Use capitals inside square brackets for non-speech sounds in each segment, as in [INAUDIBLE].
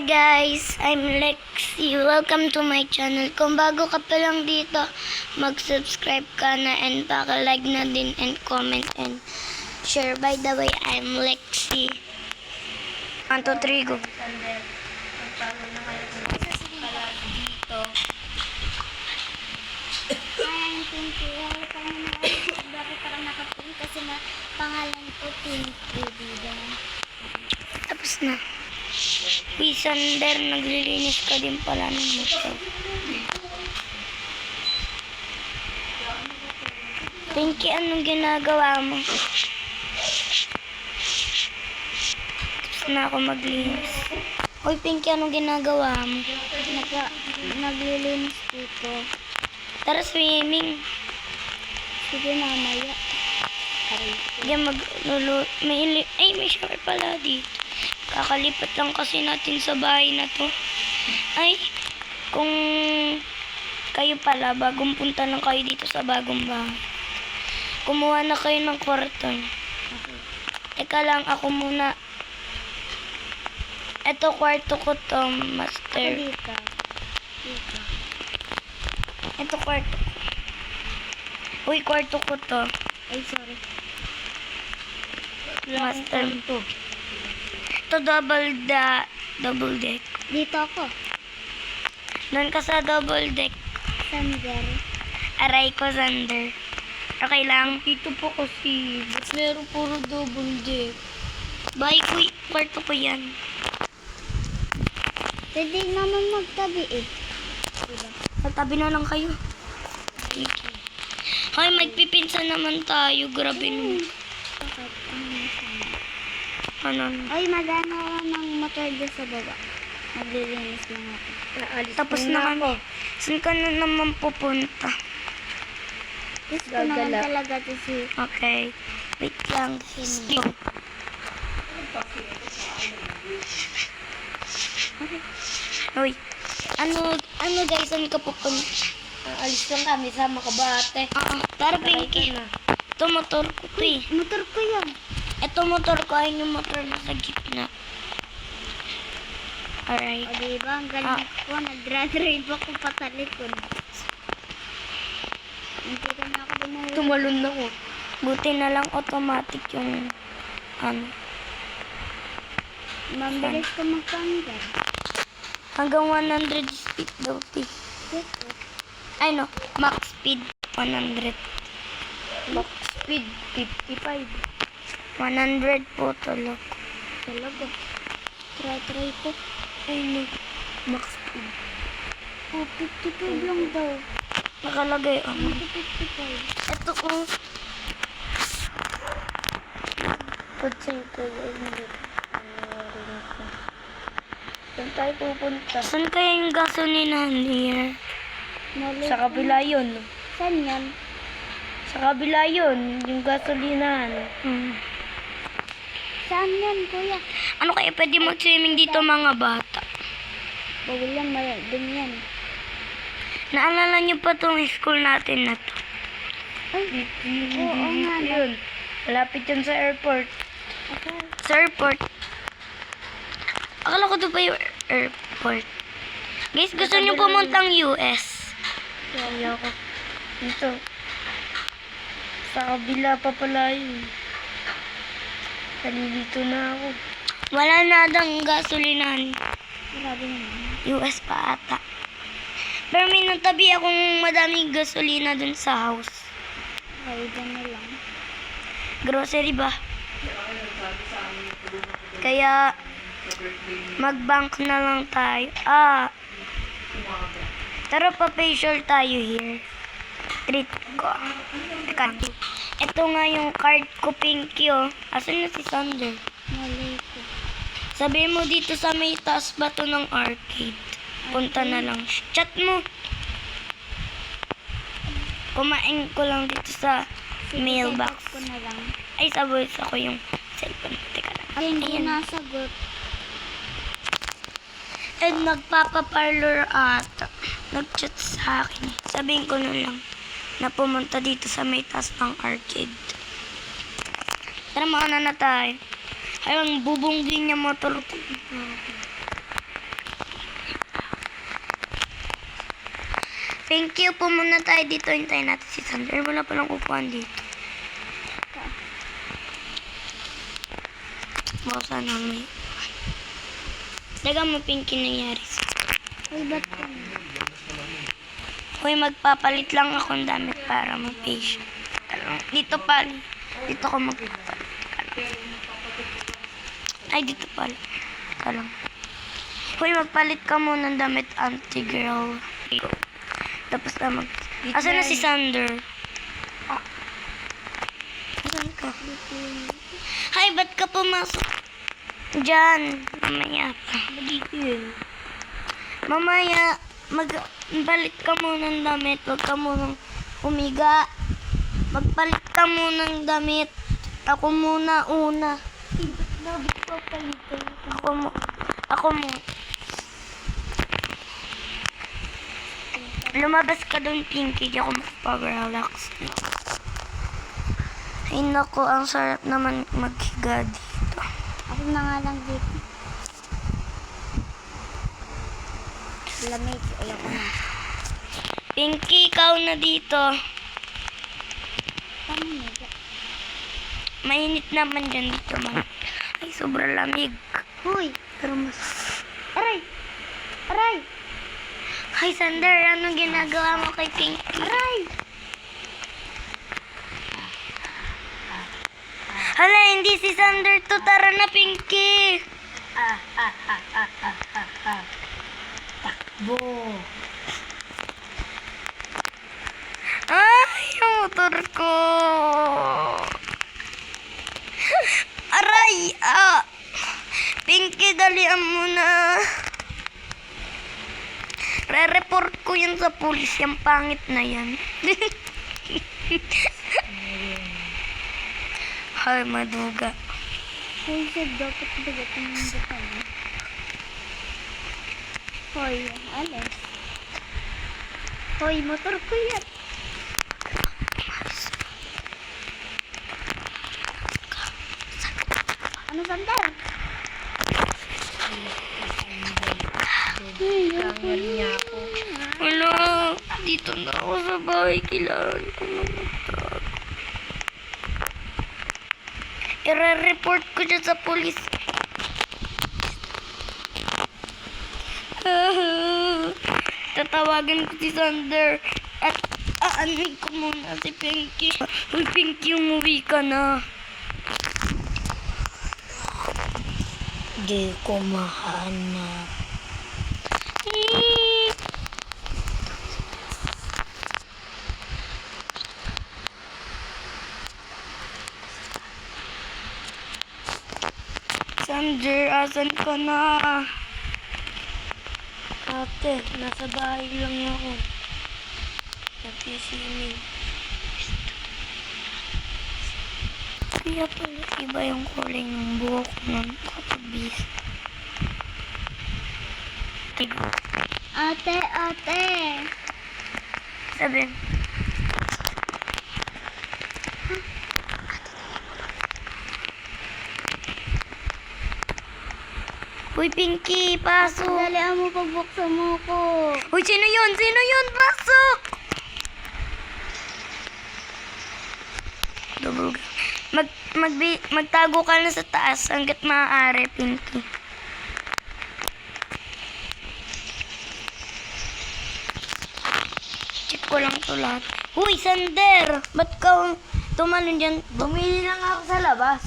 Guys, I'm Lexi. Welcome to my channel. Kung bago ka pa lang dito, mag-subscribe ka na and paka-like na din and comment and share. By the way, I'm Lexi. 1, 2, 3, go. Kasi na pangalan ko Pinky, diba? Tapos na. Uy, Sander, naglilinis ka din pala ng motor. Pinky, anong ginagawa mo? Tapos na ako maglinis. Uy, Pinky, anong ginagawa mo? Naga, naglilinis dito. Tara, swimming. Sige, mamaya. Aray. Hindi mag... Lulu, may, ay, may shower pala dito. Kakalipat lang kasi natin sa bahay na to. Ay, kung kayo pala, bagong punta lang kayo dito sa bagong bahay. Kumuha na kayo ng kwarto. Teka lang, ako muna. Ito, kwarto ko to, master. dito. Dito. Ito, kwarto ko. Uy, kwarto ko to. Ay, sorry. Master. Ito, double da, double deck. Dito ako. Doon ka sa double deck. Sander. Aray ko, Sander. Okay lang. Dito po kasi. Ba't meron puro double deck? Bye, kuy. Kwarto ko yan. Pwede naman magtabi eh. Diba? Tatabi na lang kayo. Sige. Hoy, magpipinsan naman tayo. Grabe nun. Bakit? Ano? Ano? Ay, magano ako ng motor dyan sa baba. Maglilinis lang ako. Tapos na kami. Saan ka na naman pupunta? Gusto ko naman talaga to si Okay. Wait lang. Sleep. Uy. Ano, ano guys, saan ka pupunta? Alis lang kami sa makabate. Oo. Tara, Pinky. Ito motor ko to eh. Motor ko yan. Ito motor ko ay yung motor na sa gitna. Alright. O diba, ang galing ko. Nag-drive ako pa sa likod. Hindi ko na ako bumuwi. Tumalon na ko. Buti na lang automatic yung ano. Mabilis ko magpanggal. Hanggang 100 speed daw, po. Ay no, max speed 100. Max speed 55. 100 po talaga. Talaga. Try-try ko. Ay no, max speed. Oh, 55 lang daw. Nakalagay ano. 55. Ito ko. Putsin ko hindi. Saan tayo pupunta? Saan kaya yung gasolinahan? Mali. Sa kabila yun. Saan yan? Sa kabila yun, yung gasolinahan. Hmm. Saan yan, kuya? Ano kaya pwede mag-swimming dito mga bata? Bawal yan, mali. Dun yan. Naalala niyo pa tong school natin na to? Ay, oo nga. no. Yun. Malapit yun sa airport. Okay. Sa airport. Akala ko doon pa yung airport. Guys, gusto niyo pumuntang US? Kaya ko. Dito. Sa kabila pa pala yun. Nalilito na ako. Wala na dang gasolinahan. Grabe. US pa ata. Pero may natabi akong madaming gasolina dun sa house. Dyan na lang. Grocery ba? Kaya magbank na lang tayo. Ah. Tara pa facial tayo here. Treat ko. Teka. Ito nga yung card ko, Pinky, oh. Asan na si Sander? Mali ko. Sabihin mo dito sa may taas ba to ng arcade. Punta na lang. Chat mo. Kumain ko lang dito sa mailbox. ko na lang. Ay, sa bulsa ko yung cellphone. Teka lang. Ay, hindi Ayan. nasagot. And nagpapaparlor ata. Nag-chat sa akin. Sabihin ko na lang na pumunta dito sa may taas ng arcade. Tara mauna na tayo. Ayun, bubunggin niya motor ko. Thank you po muna tayo dito. Hintayin natin si Sander. Wala palang upuan dito. Baka namin. Daga mo pinky nangyari. Ay, ba't Hoy, magpapalit lang ako ng damit para ma-patient. Dito pala. Dito ko magpapalit. Ay, dito pala. Kalang. Hoy, magpalit ka muna ng damit, auntie girl. Tapos na mag... Asa na si Sander? Ah. Asan ka? Hi, ba't ka pumasok? Diyan. Mamaya pa. Mamaya, magpalit ka muna ng damit. Huwag ka munang umiga. Magpalit ka muna ng damit. Ako muna una. Bakit ko palitin? Ako mo. Ako mo. Lumabas ka doon, Pinky. Di ako makapag-relax. Ay, naku. Ang sarap naman maghiga dito. Ako na nga lang dito. Lamig. Ayoko na. Pinky, ikaw na dito. Mainit naman dyan dito, man. Ay, sobrang lamig. Huy! Pero mas... Aray! Aray! Hi, Sander. Anong ginagawa mo kay Pinky? Aray! Hala, hindi si Sander to. Tara na, Pinky. Bo! Ay, yung motor ko. Aray! Ah! Pinky, dalian mo na. Re-report ko yan sa pulis. Yung pangit na yan. [LAUGHS] Hay, maduga. Hoy, sir, dapat bagatin yung bukal. Hoy, alas. Hoy, motor ko yan. Ano sandal? Wala, dito na ako sa bahay. Kailangan ko na magtago. I-report ko dyan sa polis. Tatawagan ko si Sander at aanin ko muna si Pinky. Uy, Pinky, umuwi ka na. Di ko mahanap. Sander, asan ka na? Ate, nasa bahay lang ako. Nagsiswimming. Kaya pala iba yung kulay ng buhok ng katabis. Ate, ate. Sabi, Uy, Pinky, pasok! Dalihan mo pagbuksan mo ko. Uy, sino yun? Sino yun? Pasok! Double. Mag, magbi, magtago ka na sa taas hanggat maaari, Pinky. Check ko lang to lahat. Uy, Sander! Ba't ka tumalon dyan? Bumili lang ako sa labas.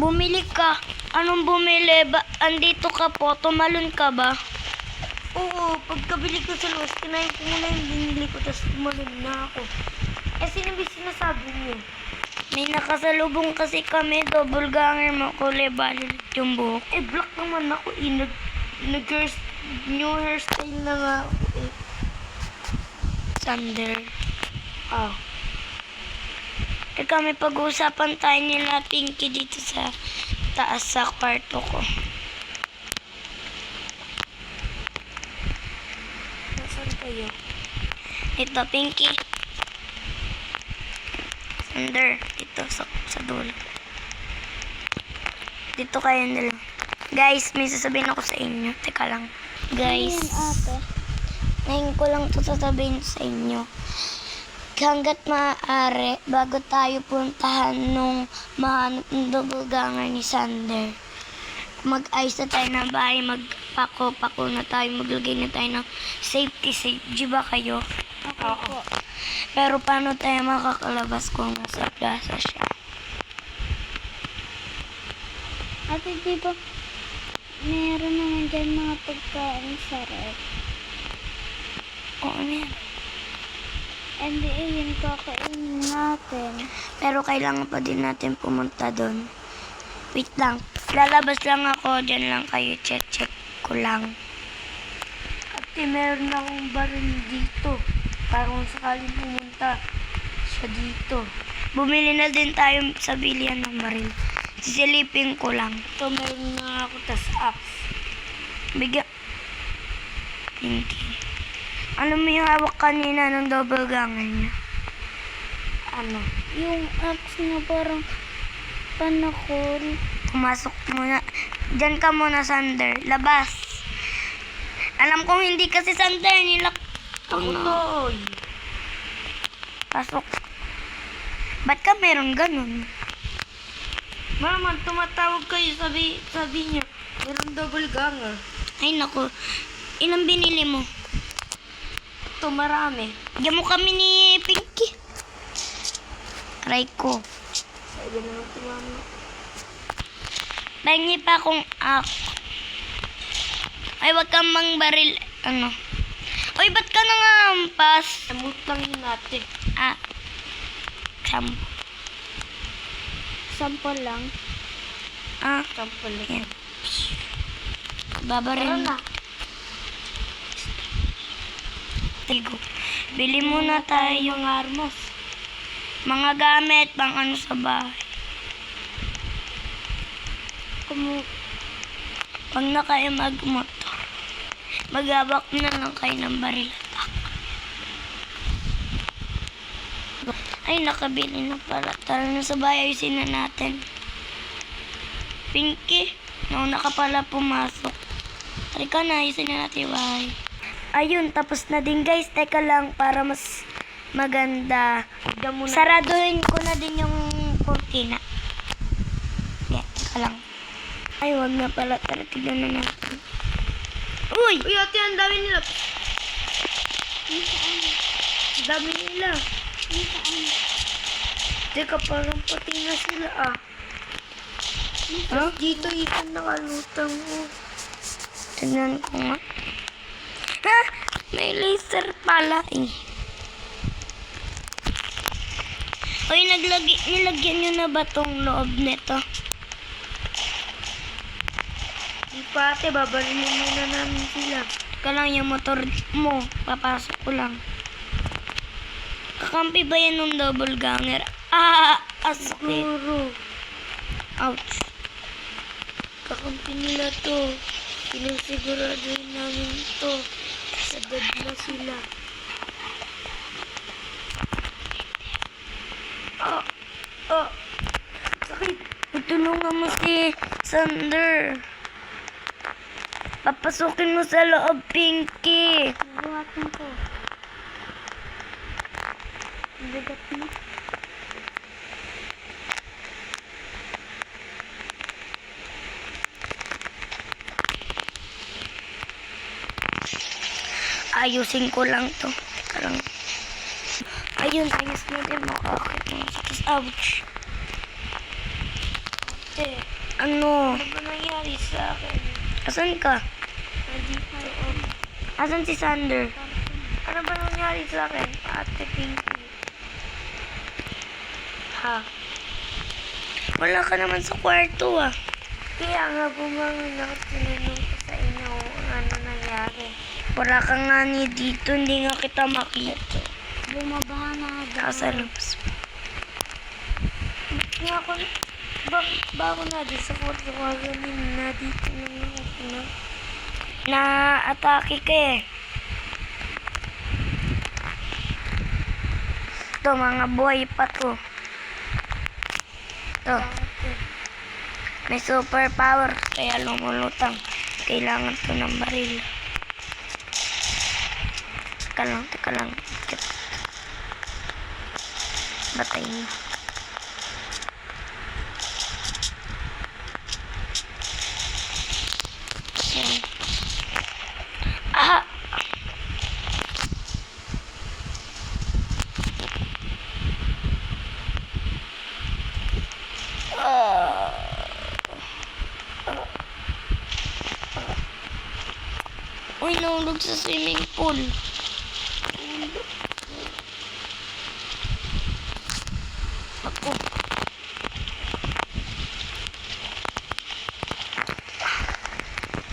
Bumili ka. Anong bumili? Ba, andito ka po. Tumalon ka ba? Oo, pagkabili ko sa labas, kinain ko muna yung binili ko, tapos tumalon na ako. Eh, sino ba sinasabi niyo? May nakasalubong kasi kami, double ganger mo, kulay balit yung buhok. Eh, black naman ako, eh. Nag, nag new hairstyle na nga ako, eh. Sander. Ah. Eh, kami pag-uusapan tayo nila Pinky dito sa taas sa kwarto ko. Nasaan kayo? Ito, Pinky. Sander, dito sa, sa dulo. Dito kayo nila. Guys, may sasabihin ako sa inyo. Teka lang. Guys, Ayan, ate. Ngayon ko lang ito sasabihin sa inyo. Hanggat maaari, bago tayo puntahan nung mahanap ng double ganger ni Sander, mag-ayos na tayo ng bahay, magpako-pako na tayo, maglagay na tayo ng safety safe. Di ba kayo? Okay po. Pero paano tayo makakalabas kung nasa plaza siya? Ate, di ba meron naman dyan mga pagkain sa ref? Oo, yan. And yun kakainin natin. Pero kailangan pa din natin pumunta doon. Wait lang. Lalabas lang ako. Diyan lang kayo. Check-check ko lang. Ate, meron akong baril dito. Para kung sakaling pumunta siya dito. Bumili na din tayo sa bilihan ng baril. Sisilipin ko lang. Ito, meron na ako tas axe. Bigyan. Thank you. Ano mo yung hawak kanina ng double ganger niya? Ano? Yung axe na parang panakol. Pumasok muna. Diyan ka muna, Sander. Labas. Alam kong hindi kasi Sander. Nilak... Ako to. Pasok. Ba't ka meron ganun? Mama, tumatawag kayo. Sabi, sabi niya, meron double ganger. Ay, naku. Ilang binili mo? Ito, marami. Diyan mo kami ni Pinky. Aray ko. Sabi na lang tumama. Pahingi pa akong ako. Ay, wag kang mangbaril. Ano? Uy, ba't ka nangampas? Samut lang yun natin. Ah. Sam. Sample lang. Ah. Sample lang. Yan. Babaril na. Tigo. Bili muna tayo yung armas. Mga gamit, pang ano sa bahay. Kumu Pag na kayo magmotor, magabak na lang kayo ng baril attack. Ay, nakabili na pala. Tara na sa bahay, ayusin na natin. Pinky, nauna ka pala pumasok. Halika na, ayusin na natin bahay. Ayun, tapos na din guys. Teka lang, para mas maganda. Saraduhin ko na din yung kurtina. Yeah, teka lang. Ay, wag na pala. Tara, tignan na natin. Uy! Uy, ate, ang dami nila. Ang dami nila. Teka, parang pati na sila ah. Ha? Dito, ito nakalutang mo. Tignan ko nga. Ha? May laser pala eh. Uy, naglagi, nilagyan nyo na ba tong loob nito? Di pa ate, babalinin muna namin sila. Teka lang yung motor mo, papasok ko lang. Kakampi ba yan ng double ganger? [LAUGHS] Ah, asakit. Ouch. Kakampi nila to. Pinasiguraduhin namin to. Sagad na sila. Oh, oh. Sakit. Tutulungan mo si Sander. Papasukin mo sa loob, Pinky. Buhatin ko. Ang Bigat mo. Ayusin ko lang to. Teka lang. Ayun, ayos na din. Makakit na sa tas. Ouch. Eh, ano? Ano ba nangyari sa akin? Asan ka? Nandito. Asan si Sander? Ano ba nangyari sa akin? Ate Pinky. Ha? Wala ka naman sa kwarto ah. Kaya nga bumangon ako tinanong ko sa inyo ano nangyari. Wala ka nga ni dito, hindi nga kita makita. Bumabaha na agad. Nasa pa. Kaya ako, ba, ba ako na dito sa kwarto ko ganin na dito na na. Na-atake ka eh. Ito, mga buhay pa to. Ito. May superpower, kaya lumulutang. Kailangan to ng baril. Teka lang, teka lang. Batay mo. Yan. Ah! Ah. Uy, nahulog sa swimming pool. Ako.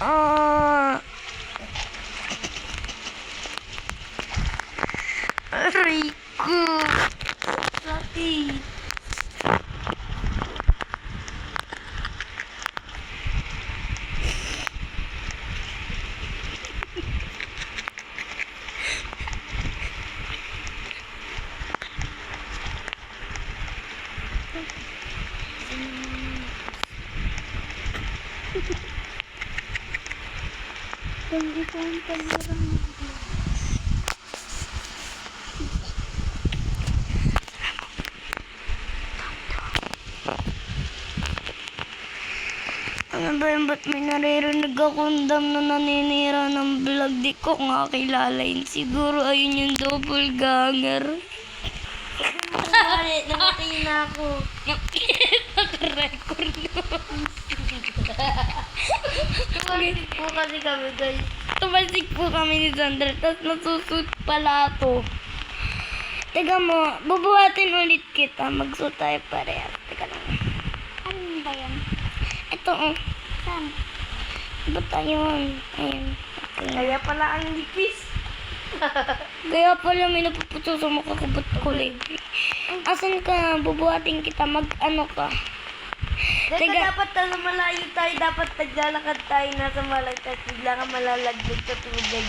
Ah. Aray ko. Sakit. Hindi ko ang paglarang. Ano ba yun? Ba't may naririnig akong dam na naninira ng vlog? Di ko nga kilala yun. Siguro ayun yung doppelganger. Namatay na ako. Naka-record Tumalig po kasi kami guys. Tumasik po kami ni Sandra, tapos nasusut pala to. Teka mo, bubuhatin ulit kita. Magsuot tayo parehas. Teka lang. Ano ba yan? Ito, oh. Saan? Ba't ayun? Ayun. Okay. Kaya pala ang lipis. Kaya pala may napuputo sa mukha ko. Ba't kulay? Asan ka? Bubuhatin kita. Mag ano ka? Teka, Teka. dapat nasa malayo tayo. Dapat naglalakad tayo nasa malagtas. Bigla ka malalaglag sa tubig.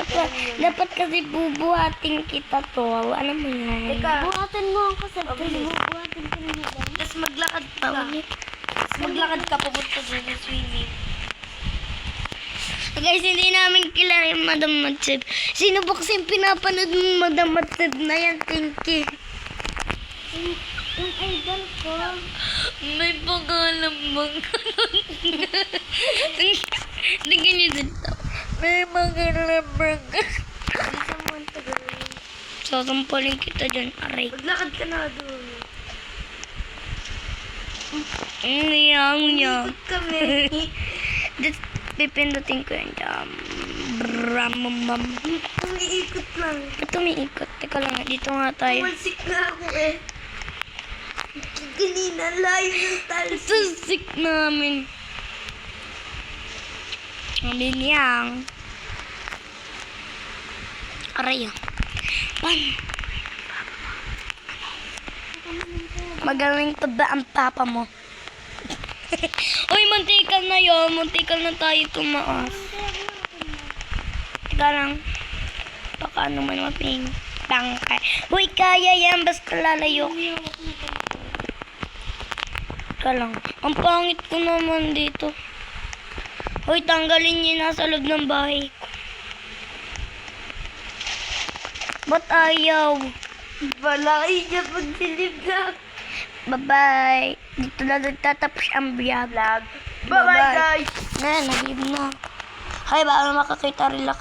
Dapat, dapat kasi bubuhatin kita to. Ano mo yan? Teka. Buhatin mo ako sa Mabilis. Buhatin ko na ba? Tapos maglakad ka. Tawag Tapos maglakad ka pupunta doon sa swimming. Guys, hindi namin kilala yung Madam Matsib. Sino ba kasi yung pinapanood mong Madam Matsib na yan, Tinky? Yung, yung idol ko. May pangalan bang Tingnan niyo dito. May pangalan bang. Sasampalin kita dyan, aray. Maglakad ka na doon. Ngiyang ngiyang. Ikot kami. [LAUGHS] Just pipindutin ko yan dyan. Bramamam. Umiikot lang. Ba't umiikot? Teka lang, dito nga tayo. Tumalsik na ako eh. Kanina, layo ng talsik. Susik namin. Ang binyang. Aray ah. Pan. Magaling pa ba ang papa mo? [LAUGHS] Uy, muntikal na yun. Muntikal na tayo tumaas. Teka lang. Baka ano man maping tangkay. Uy, kaya yan. Basta lalayo. Teka lang. Ang pangit ko naman dito. Hoy, tanggalin niyo nasa loob ng bahay ko. Ba't ayaw? Balaki niya pag dilim na. Bye-bye. Dito na nagtatapos ang vlog. Bye-bye guys. Na, nag na. Hay, baka makakita rin lang